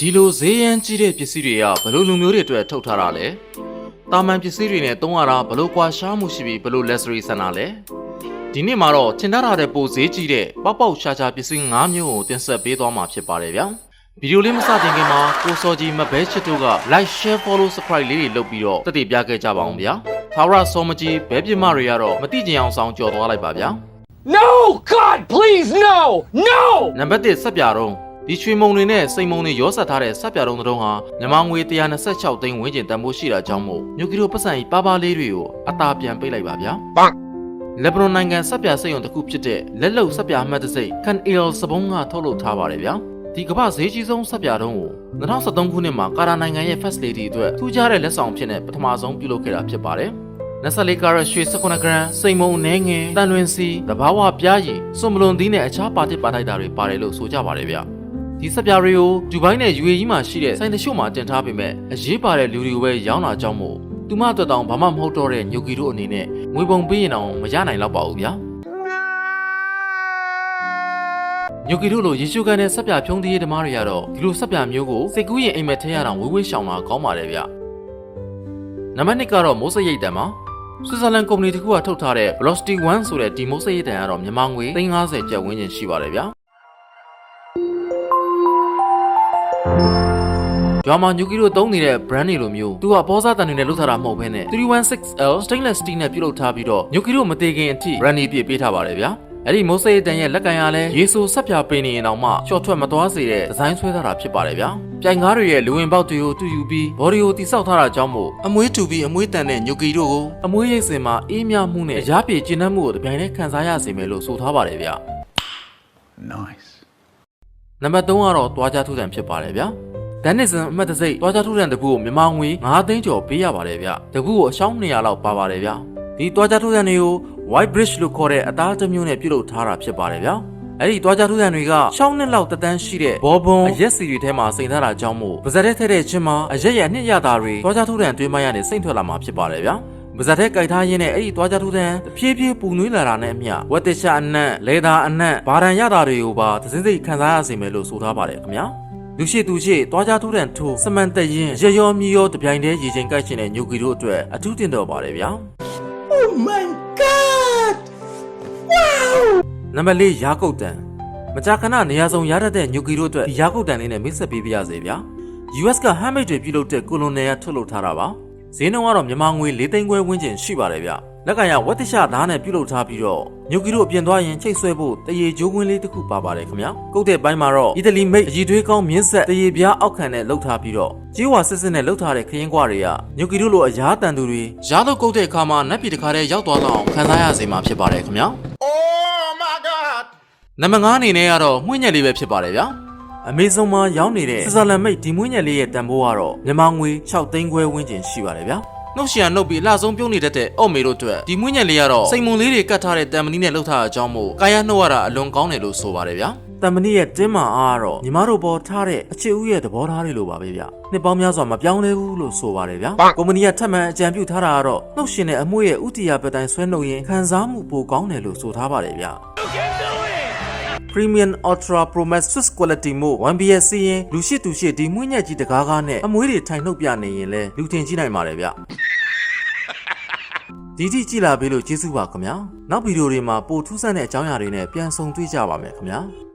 ဒီလိုဈေးရမ်းကြီးတဲ့ပစ္စည်းတွေကဘယ်လိုလူမျိုးတွေအတွက်ထုတ်ထားတာလဲတာမန်ပစ္စည်းတွေနဲ့သုံးရတာဘယ်လိုကွာရှားမှုရှိပြီးဘယ်လို luxury ဆန်တာလဲဒီနေ့မှာတော့ထင်ထားတာတဲ့ပိုဈေးကြီးတဲ့ပေါက်ပေါက်ရှားရှားပစ္စည်း၅မျိုးကိုတင်ဆက်ပေးသွားမှာဖြစ်ပါတယ်ဗျာဗီဒီယိုလေးမစတင်ခင်မှာကိုစောကြီးမဘဲချစ်တို့က like share follow subscribe လေးတွေလုပ်ပြီးတော့တက်တည်ပြခဲ့ကြပါအောင်ဗျာသာဝရစောမကြီးဘဲပြမတွေကတော့မတိကျင်အောင်ဆောင်ကြော်သွားလိုက်ပါဗျာ No! God, please, no! No! နံပါတ်1ဆက်ပြတော့ ဒီရွှေမုံတွေနဲ့စိန်မုံတွေရောဆက်ထားတဲ့ဆက်ပြတော့တုံးဟာမြန်မာငွေ126သိန်းဝန်းကျင်တန်ဖိုးရှိတာကြောင့်မို့ညိုကီလိုပတ်စံကြီးပါပါလေးတွေကိုအသာပြန်ပေးလိုက်ပါဗျာ Bonk. လက်ဘနွန်နိုင်ငံဆက်ပြစိတ်ရုံတစ်ခုဖြစ်တဲ့လက်လုံဆက်ပြအမှတ်တစိတ်ကန်အီလ်စပုံးကထုတ်လုပ်ထားပါတယ်ဗျာဒီကမ္ဘာဈေးကြီးဆုံးဆက်ပြတုံးကို2013ခုနှစ်မှာကာတာနိုင်ငံရဲ့ First Lady အတွက်ထူးခြားတဲ့လက်ဆောင်ဖြစ်တဲ့ပထမဆုံးပြုလုပ်ခဲ့တာဖြစ်ပါတယ်24ကာရက်ရွှေ19ဂရမ်စိန်မုံအနှဲငယ်တန်လွင်စီတဘာဝပြားရည်စွန်မလွန်သီးနဲ့အခြားပါတစ်ပါထိုက်တာတွေပါတယ်လို့ဆိုကြပါတယ်ဗျ ဒီစပြားတွေကိုဒူဘိုင်းနဲ့ UAE မှာရှိတဲ့ဆိုင်တရှို့မှာတင်ထားပေမဲ့အရေးပါတဲ့လူတွေကိုပဲရောင်းတာကြောင့်မို့သူမအတွက်တောင်ဘာမှမဟုတ်တော့တဲ့ညိုကီတို့အနေနဲ့ငွေပုံပေးရင်တောင်မရနိုင်တော့ပါဘူးဗျာညိုကီတို့လိုယေရှုခန်းနဲ့စပြားဖြုံးသီးရေးဓမ္မတွေကတော့ဒီလိုစပြားမျိုးကိုစိတ်ကူးရင်အိမ်မက်ထဲရတာဝေးဝေးရှောင်တာကောင်းပါတယ်ဗျနံပါတ်1ကတော့မိုးစရိတ်တံပါဆွစ်ဇာလန်ကုမ္ပဏီတစ်ခုကထုတ်ထားတဲ့ Velocity 1ဆိုတဲ့ဒီမိုးစရိတ်တံကတော့မြန်မာငွေ350ကျပ်ဝန်းကျင်ရှိပါတယ်ဗျာ ကျွမ်းမညူကီတို့သုံးနေတဲ့ brand တွေလိုမျိုးသူကပေါ်စားတန်တွေနဲ့လုပ်ထားတာမဟုတ်ဘဲနဲ့ 316L stainless steel နဲ့ပြုလုပ်ထားပြီးတော့ညူကီတို့မသေးခင်အထိ brand ပြည့်ပေးထားပါတယ်ဗျာအဲ့ဒီမိုးစိတ်တန်ရဲ့လက်ကန်ရလဲရေဆိုဆက်ပြပင်းနေရင်တော့မှရှော့ထွက်မသွားစေတဲ့ဒီဇိုင်းဆွဲထားတာဖြစ်ပါတယ်ဗျာပြိုင်ကားတွေရဲ့လူဝင်ပေါက်တွေကိုတူယူပြီးဘော်ဒီကိုတိဆောက်ထားတာကြောင့်မို့အမွေးတူပြီးအမွေးတန်တဲ့ညူကီတို့ကိုအမွေးရိတ်စင်မှာအေးမြမှုနဲ့ရားပြေကျဉ်းနှံ့မှုကိုတပြိုင်တည်းခံစားရစေမယ်လို့ဆိုထားပါတယ်ဗျာ Nice. နံပါတ်3ကတော့တွားကြထုတန်ဖြစ်ပါတယ်ဗျာဒန်နစ်ဆန်အမှတ်တစိတ်တွားကြထုတန်တပူကိုမြန်မာငွေ9သိန်းကျော်ပေးရပါတယ်ဗျတပူကိုအရှောင်း200လောက်ပါပါတယ်ဗျာဒီတွားကြထုတန်တွေကို white bridge လို့ခေါ်တဲ့အသားတစ်မျိုးနဲ့ပြုလုပ်ထားတာဖြစ်ပါတယ်ဗျာအဲ့ဒီတွားကြထုတန်တွေကရှောင်းနှစ်လောက်တန်းရှိတဲ့ဘောဘွန်အရက်စီတွေထဲမှာစိန်ထားတာကြောင့်မို့ပါဇက်ထဲထည့်တဲ့ချင်းမှာအရက်ရအနှစ်ရတာတွေတွားကြထုတန်တွင်းမရနေစိတ်ထွက်လာမှာဖြစ်ပါတယ်ဗျာ ပါဇက်ထဲကြိုက်ထားရင်းနဲ့အဲ့ဒီတွားကြထုတန်တဖြည်းဖြည်းပူနွေးလာတာနဲ့အမျှဝက်တရှာအနက်လေသာအနက်ဘာရန်ရတာတွေကိုပါသစင်းစိတ်ခံစားရစေမယ်လို့ဆိုထားပါတယ်ခင်ဗျာလူရှိသူရှိတွားကြထုတန်ထိုးစမန်တက်ရင်ရရောမြီရောတပြိုင်တည်းရေချိန်ကိုက်ချင်တဲ့ညိုကီတို့အတွက်အထူးတင်တော်ပါတယ်ဗျာ Oh my god! Wow! နံပါတ်၄ရာကုတ်တန်မကြာခဏနေရာစုံရတတ်တဲ့ညိုကီတို့အတွက်ဒီရာကုတ်တန်လေးနဲ့မိတ်ဆက်ပေးပါရစေဗျာ US ကဟမ်မိတ်တွေပြုလုပ်တဲ့ကိုလိုနယ်ကထုတ်လုပ်ထားတာပါ ဈေးနှုန်းကတော့မြန်မာငွေ၄သိန်းခွဲဝန်းကျင်ရှိပါတယ်ဗျလက်ကရဝက်တရှသားနဲ့ပြုလုပ်ထားပြီးတော့ညိုကီတို့အပြင်သွားရင်ချိတ်ဆွဲဖို့တရေဂျိုးကွင်းလေးတစ်ခုပါပါတယ်ခင်ဗျာကုတ်တဲ့ပိုင်းမှာတော့အီတလီမိတ်အည်သွေးကောင်းမြင်းဆက်တရေပြားအောက်ခံနဲ့လှုပ်ထားပြီးတော့ကြေးဝါစစ်စစ်နဲ့လှုပ်ထားတဲ့ခရင်ကွာတွေကညိုကီတို့လိုအရားတန်သူတွေရားတော့ကုတ်တဲ့အခါမှာနက်ပြည်တစ်ခါတည်းရောက်သွားတော့ခံစားရစေမှာဖြစ်ပါတယ်ခင်ဗျာ Oh my god! နံပါတ်5အနေနဲ့ကတော့မှွင့်ညက်လေးပဲဖြစ်ပါတယ်ဗျာ အမေဇုံမှာရောင်းနေတဲ့စဇာလန်မိတ်ဒီမွေးညက်လေးရဲ့တန်ဖိုးကတော့မြန်မာငွေ6သိန်းခွဲဝန်းကျင်ရှိပါတယ်ဗျာနှုတ်ရှီယာနှုတ်ပြီးအလှဆုံးပြုံးနေတတ်တဲ့အော့မေတို့အတွက်ဒီမွေးညက်လေးကတော့စိန်မုံလေးတွေကတ်ထားတဲ့တံမဏိနဲ့လှုပ်ထားတဲ့အကြောင်းမို့ကာယနှုတ်ရတာအလွန်ကောင်းတယ်လို့ဆိုပါတယ်ဗျာတံမဏိရဲ့တင်းမာအားကတော့ညီမတို့ပေါ်ထားတဲ့အချစ်ဦးရဲ့သဘောထားတွေလိုပါပဲဗျနှစ်ပေါင်းများစွာမပြောင်းလဲဘူးလို့ဆိုပါတယ်ဗျာကုမ္ပဏီကထပ်မံအကြံပြုထားတာကတော့နှုတ်ရှင်တဲ့အမွှေးရဲ့ဥတီယာပတိုင်းဆွဲနှုတ်ရင်ခံစားမှုပိုကောင်းတယ်လို့ဆိုထားပါတယ်ဗျ Premium Ultra Pro Max Swiss Quality မို့ 1BS စီးရင်လူရှိသူရှိဒီမွေးညက်ကြီးတကားကားနဲ့အမွေးတွေထိုင်နှုတ်ပြနေရင်လဲလူထင်ကြည့်နိုင်ပါတယ်ဗျဒီတိကြည့်လာပေးလို့ကျေးဇူးပါခင်ဗျာနောက်ဗီဒီယိုတွေမှာပိုထူးဆန်းတဲ့အကြောင်းအရာတွေနဲ့ပြန်ဆုံတွေ့ကြပါမယ်ခင်ဗျာ